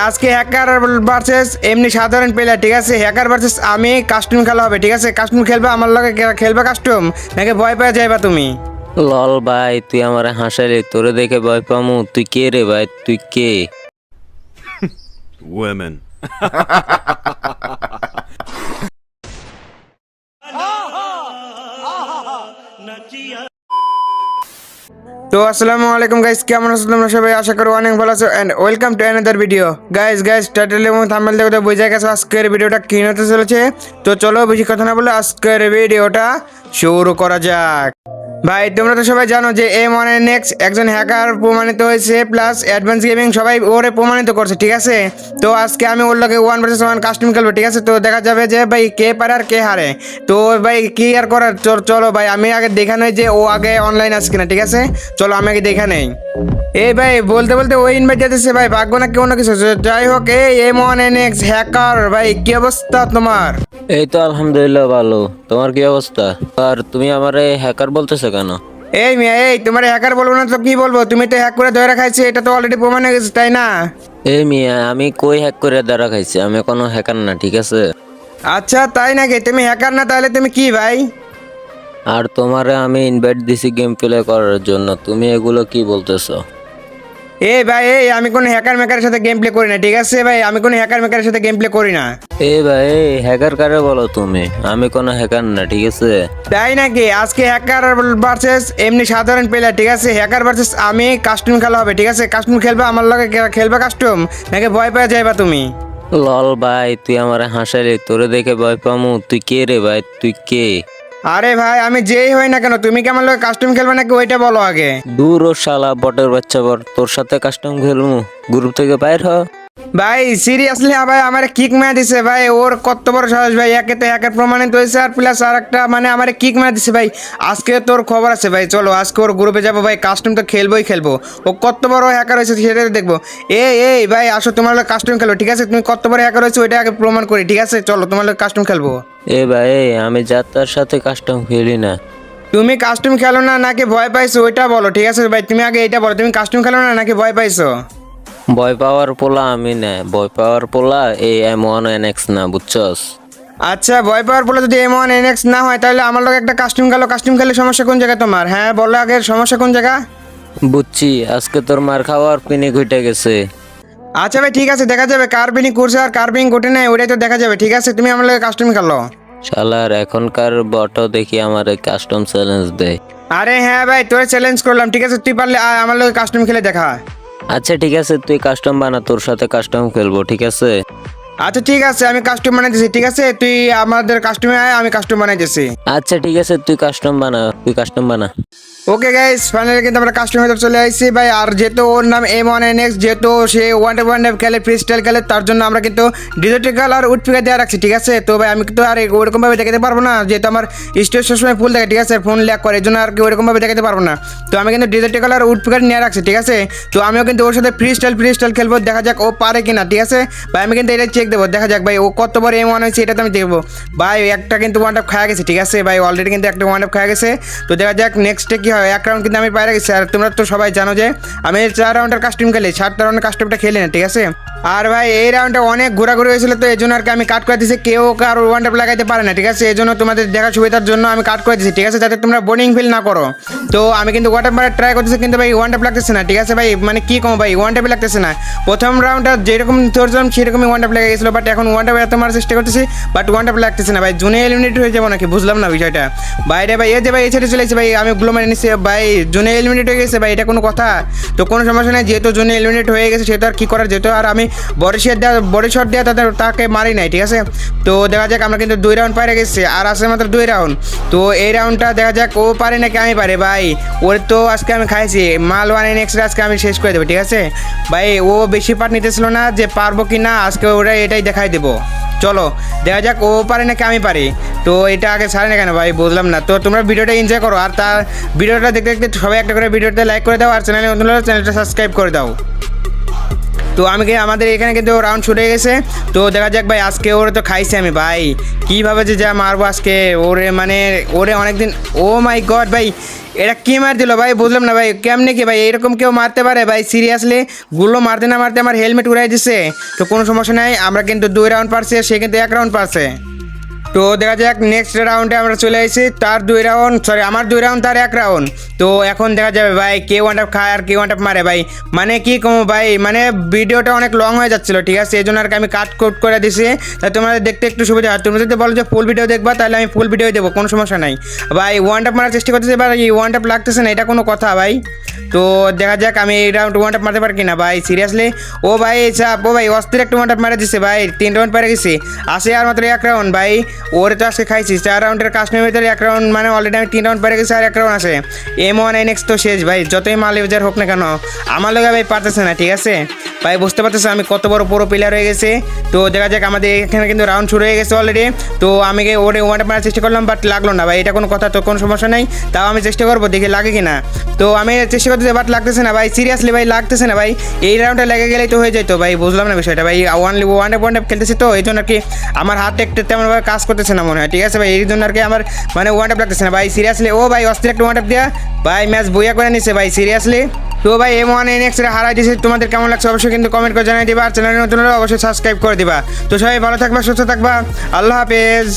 আজকে hacker versus এমনি সাধারণ প্লেয়ার ঠিক আছে? হ্যাকার ভার্সেস আমি কাস্টম খেলা হবে ঠিক আছে? কাস্টম খেলবে আমার লগে কে- খেলবে কাস্টম নাকি ভয় পেয়ে যাইবা তুমি? লল ভাই তুই আমার হাসালি তোরে দেখে ভয় পামু। তুই কে রে ভাই? তুই কে? Women. তো আসসালামু আলাইকুম গাইস কেমন আছো তোমরা সবাই? আশা করি অনেক ভালো আছো। And welcome to another video guys guys title এবং থাম্বনেল দেখে তো বুঝে গেছো আজকের ভিডিওটা কি হতে চলেছে? তো চলো বেশি কথা না বলে আজকের ভিডিওটা শুরু করা যাক। ভাই, তোমরা তো সবাই জানো যে এম ওয়ান এন এক্স একজন হ্যাকার প্রমাণিত হয়েছে প্লাস অ্যাডভান্স গেমিং সবাই ওরে প্রমাণিত করছে, ঠিক আছে? তো আজকে আমি ওর লগে ওয়ান ভার্সেস ওয়ান কাস্টম খেলব, ঠিক আছে? তো দেখা যাবে যে ভাই কে পারে আর কে হারে। তো ভাই, কি আর করার? চল- চলো ভাই, আমি আগে দেখা নেই যে ও আগে অনলাইন আছে কিনা, ঠিক আছে? চলো আমি আগে দেখা নেই। এই ভাই, বলতে বলতে ওই ইনভাইট দিতেছে ভাই, ভাগ্য না কেউ না কিছু? যাই হোক, এই M one N X hacker ভাই, কি অবস্থা তোমার? এই তো আলহামদুলিল্লাহ ভালো। তোমার কি অবস্থা? আর তুমি আমারে হ্যাকার বলতেছো কেন? এই মিয়া এই তোমার হ্যাকার বলব না তো কি বলব? তুমি তো হ্যাক করে ধরে রাখাইছে এটা তো অলরেডি প্রমাণ হয়ে গেছে তাই না? এই মিয়া আমি কই হ্যাক করে দ্বারা খাইছি? আমি কোনো হ্যাকার না ঠিক আছে? আচ্ছা তাই নাকি? তুমি হ্যাকার না তাহলে তুমি কি ভাই? আর তোমারে আমি ইনভাইট দিছি গেম প্লে করার জন্য। তুমি এগুলো কি বলতেছো? এই ভাই এই আমি কোনো হ্যাকার মেকারের সাথে গেম প্লে করি না ঠিক আছে ভাই? আমি কোনো হ্যাকার মেকারের সাথে গেম প্লে করি না। এ ভাই হ্যাকার কারে বলো তুমি? আমি কোনো হ্যাকার না ঠিক আছে? তাই নাকি? আজকে হ্যাকার ভার্সেস এমনি সাধারণ প্লেয়ার ঠিক আছে? হ্যাকার ভার্সেস আমি কাস্টম খেলা হবে ঠিক আছে? কাস্টম খেলবে আমার লগে খেলবে কাস্টম নাকি ভয় পেয়ে যাইবা তুমি? লল ভাই তুই আমার হাসালি তোরে দেখে ভয় পামু। তুই কে রে ভাই? তুই কে? আরে ভাই আমি যেই হই না কেন তুমি কেমন লগে কাস্টম খেলবে নাকি ওইটা বলো আগে? দূর ও শালা বটের বাচ্চা বট তোর সাথে কাস্টম খেলমু গ্রুপ থেকে বাইর হ। ভাই সিরিয়াসলি ভাই আমার কিক মেরে দিছে ভাই ওর কত বড় সাহস ভাই একে তো একের প্রমাণিত হয়েছে আর প্লাস আর একটা মানে আমার কিক মেরে দিছে ভাই। আজকে তোর খবর আছে ভাই চলো আজকে ওর গ্রুপে যাব ভাই কাস্টম তো খেলবোই খেলব। ও কত বড় হ্যাকার হয়েছে সেটা দেখব। এই এই ভাই আসো তোমার লোক কাস্টম খেলো ঠিক আছে? তুমি কত বড় হ্যাকার হয়েছে ওইটা আগে প্রমাণ করি ঠিক আছে? চলো তোমার লোক কাস্টম খেলব। এ ভাই আমি যাত্রার সাথে কাস্টম খেলি না। তুমি কাস্টম খেলো না নাকি ভয় পাইছো? ওইটা বলো ঠিক আছে ভাই? তুমি আগে এটা বলো তুমি কাস্টম খেলো না নাকি ভয় পাইছো? ভয় পাওয়ার পোলা আমি না ভয় পাওয়ার পোলা এই এম ওয়ান এন এক্স না বুঝছস? আচ্ছা ভয় পাওয়ার পোলা যদি এম ওয়ান এন এক্স না হয় তাহলে আমার লোক একটা কাস্টম খেলো। কাস্টম খেলে সমস্যা কোন জায়গায় তোমার? হ্যাঁ বলো আগে সমস্যা কোন জায়গা? বুঝছি আজকে তোর মার খাওয়ার পিনে ঘুটে গেছে। আচ্ছা ভাই ঠিক আছে দেখা যাবে। কার্বিনি করছে আর কার্বিং ঘটে নাই ওইটাই তো দেখা যাবে ঠিক আছে? তুমি আমার লোক কাস্টম খেলো। শালার এখনকার বটো দেখি আমার কাস্টম চ্যালেঞ্জ দেয়। আরে হ্যাঁ ভাই তোর চ্যালেঞ্জ করলাম ঠিক আছে? তুই পারলে আয়, আমার লোক কাস্টম খেলে দেখা। আচ্ছা ঠিক আছে তুই কাস্টম বানা তোর সাথে কাস্টম খেলব ঠিক আছে? আচ্ছা ঠিক আছে আমি কাস্টম বানাইতেছি ঠিক আছে? তুই আমাদের কাস্টমে আয় আমি কাস্টম বানাইতেছি। আচ্ছা ঠিক আছে তুই কাস্টম বানা তুই কাস্টম বানা। ওকে গাইস ফাইনালি কিন্তু আমরা কাস্টমার ভিতরে চলে আসছি ভাই। আর যেহেতু ওর নাম এম ওয়ান এন এক্স যেহেতু সে ওয়ান ডে ওয়ান খেলে ফ্রি স্টাইল খেলে, তার জন্য আমরা কিন্তু ডিজিটাল আর উডপিকা দেওয়া রাখছি, ঠিক আছে? তো ভাই, আমি কিন্তু আর ওরকম ভাবে দেখাতে পারব না, যেহেতু আমার স্টেজ সবসময় ফুল থাকে, ঠিক আছে? ফোন ল্যাক করে, এই জন্য আর কি ওরকম ভাবে দেখাতে পারব না। তো আমি কিন্তু ডিজিটাল আর উডপিকার নিয়ে রাখছি, ঠিক আছে? তো আমিও কিন্তু ওর সাথে ফ্রি স্টাইল ফ্রি স্টাইল খেলব, দেখা যাক ও পারে কিনা, ঠিক আছে? ভাই, আমি কিন্তু এটা চেক দেবো, দেখা যাক ভাই, ও কত বড় এম ওয়ান হয়েছে, এটা তো আমি দেখব। ভাই, একটা কিন্তু ওয়ান আপ খাওয়া গেছে, ঠিক আছে? ভাই অলরেডি কিন্তু একটা ওয়ান আপ খাওয়া গেছে। তো দেখা যাক নেক্সটে কি হয় এক রাউন্ড কিন্তু আমি বাইরে গেছি। আর তোমরা তো সবাই জানো যে, আমি চার রাউন্ডের কাস্টম খেলি। সাতটা রাউন্ডের কাস্টমটা খেলি না, ঠিক আছে? আর ভাই, এই রাউন্ডে অনেক ঘোরাঘুরি হয়েছিল তো এই জন্য আর কি আমি কাট করে দিয়েছি কেউ কার ওয়ান আপ লাগাইতে পারে না, ঠিক আছে? এই জন্য তোমাদের দেখা সুবিধার জন্য আমি কাট করে দিয়েছি ঠিক আছে? যাতে তোমরা বোর্ডিং ফিল না করো। তো আমি কিন্তু ওয়ান মারা ট্রাই করতেছি, কিন্তু ভাই ওয়ান টাপ লাগতেছে না, ঠিক আছে ভাই? মানে কি কম ভাই ওয়ান টাপে লাগতেছে না। প্রথম রাউন্ডটা যেরকম ধরছিলাম সেরকমই ওয়ান টাপ লেগে গেছিল বাট এখন ওয়ান টাপে এত মারার চেষ্টা করতেছি বাট ওয়ান টাপ লাগতেছে না। ভাই, জুনে এলিমিনেট হয়ে যাব নাকি? বুঝলাম না বিষয়টা। বাইরে ভাই, এই যে ভাই, এই সাইডে চলে ভাই, আমি গ্লো নিচ্ছি ভাই, জুনে এলিমিনেট হয়ে গেছে, ভাই, এটা কোনো কথা। তো কোনো সমস্যা নেই, যেহেতু জুনে এলিমিনেট হয়ে গেছে সেটা আর কি করার, যেহেতু আর আমি বডি শেট দেওয়া বডি শট দেওয়া তাদের তাকে মারি নাই, ঠিক আছে? তো দেখা যাক, আমরা কিন্তু দুই রাউন্ড পারে গেছি, আর আছে মাত্র দুই রাউন্ড তো এই রাউন্ডটা দেখা যাক, ও পারে নাকি আমি পারে, ভাই? ওর তো আজকে আমি খাইছি, মাল ওয়ান নেক্সট আজকে আমি শেষ করে দেবো, ঠিক আছে? ভাই, ও বেশি পার্ট নিতেছিল না যে পারব কি না, আজকে ওরা এটাই দেখাই দেবো। চলো, দেখা যাক, ও পারে নাকি আমি পারি। তো এটা আগে ছাড়ে না কেন, ভাই, বুঝলাম না। তো তোমরা ভিডিওটা এনজয় করো, আর তার ভিডিওটা দেখতে দেখতে সবাই একটা করে ভিডিওটা লাইক করে দাও আর চ্যানেলে নতুন হলে চ্যানেলটা সাবস্ক্রাইব করে দাও। তো আমি আমাদের এখানে কিন্তু রাউন্ড ছুটে গেছে। তো দেখা যাক ভাই, আজকে ওরে তো খাইছি আমি ভাই। কীভাবে যে যা মারবো আজকে, ওরে মানে ওরে অনেকদিন ও মাই গড ভাই এটা কি মার দিল ভাই? বুঝলাম না ভাই, কেমনে কি ভাই? এরকম কেউ মারতে পারে ভাই সিরিয়াসলি গুলো মারতে না মারতে আমার হেলমেট উড়াই দিছে। তো কোনো সমস্যা নাই, আমরা কিন্তু দুই রাউন্ড পারছি, সে কিন্তু এক রাউন্ড পারছে। তো দেখা যাক নেক্সট রাউন্ডে আমরা চলে এসেছি তার দুই রাউন্ড সরি আমার দুই রাউন্ড তার এক রাউন্ড তো এখন দেখা যাবে ভাই, কে ওয়ান টাপ খায় আর কে ওয়ান টাপ মারে ভাই। মানে কি কমো ভাই মানে ভিডিওটা অনেক লং হয়ে যাচ্ছিল, ঠিক আছে? এই জন্য আর কি আমি কাট কোট করে দিছি। তাই তোমাদের দেখতে একটু সুবিধা হয়। তুমি যদি বলো যে ফুল ভিডিও দেখবা, তাহলে আমি ফুল ভিডিও দেবো, কোনো সমস্যা নাই। ভাই ওয়ান টাপ মারার চেষ্টা করতেছি, এবার এই ওয়ান টাপ লাগতেছে না, এটা কোনো কথা ভাই। তো দেখা যাক আমি এই রাউন্ড ওয়ান টাপ মারতে পারি কিনা ভাই সিরিয়াসলি ও ভাই, চাপ, ও ভাই, অস্থির একটা ওয়ান মারা দিছে ভাই, তিন রাউন্ড পেরে গেছি। আসে আর মাত্র এক রাউন্ড ভাই, ওরে তো আজকে খাইছি, চার রাউন্ডের কাশ্মীর ভিতরে এক রাউন্ড মানে অলরেডি আমি তিন রাউন্ড পেরে গেছি আর এক রাউন্ড আছে। এম ওয়ান এন এক্স তো শেষ ভাই, যতই মাল ইউজার হোক না কেন, আমার লোক ভাই পারতেছে না, ঠিক আছে? ভাই, বুঝতে পারতেছে আমি কত বড় পুরো প্লেয়ার হয়ে গেছে। তো দেখা যাক আমাদের এখানে কিন্তু রাউন্ড শুরু হয়ে গেছে অলরেডি তো আমি ওরে ওয়ান মারার চেষ্টা করলাম বাট লাগল না ভাই, এটা কোনো কথা, তো কোনো সমস্যা নেই। তাও আমি চেষ্টা করব, দেখি লাগে কিনা। তো আমি চেষ্টা করতেছি বাট লাগতেছে না ভাই সিরিয়াসলি ভাই লাগতেছে না ভাই। এই রাউন্ডে লেগে গেলেই তো হয়ে যেত ভাই, বুঝলাম না বিষয়টা। ভাই ওয়ান ওয়ান ওয়ান খেলতেছি তো, এই জন্য আর কি আমার হাত একটু তেমনভাবে কাজ করতেছে না মনে হয়, ঠিক আছে ভাই? এই জন্য আর কি আমার মানে ওয়ান ট্যাপ লাগতেছে না ভাই সিরিয়াসলি ও ভাই, অস্থির একটা ওয়ান ট্যাপ দেওয়া ভাই ম্যাচ বইয়া করে নিছে ভাই সিরিয়াসলি তো ভাই এম ওয়ান এন এক্স হারাই দিয়েছে তোমাদের কেমন লাগছে অবশ্যই কিন্তু কমেন্ট করে জানিয়ে দিবা, আর চ্যানেলের নতুন হলে অবশ্যই সাবস্ক্রাইব করে দিবা। তো সবাই ভালো থাকবা, সুস্থ থাকবা, আল্লাহ হাফেজ।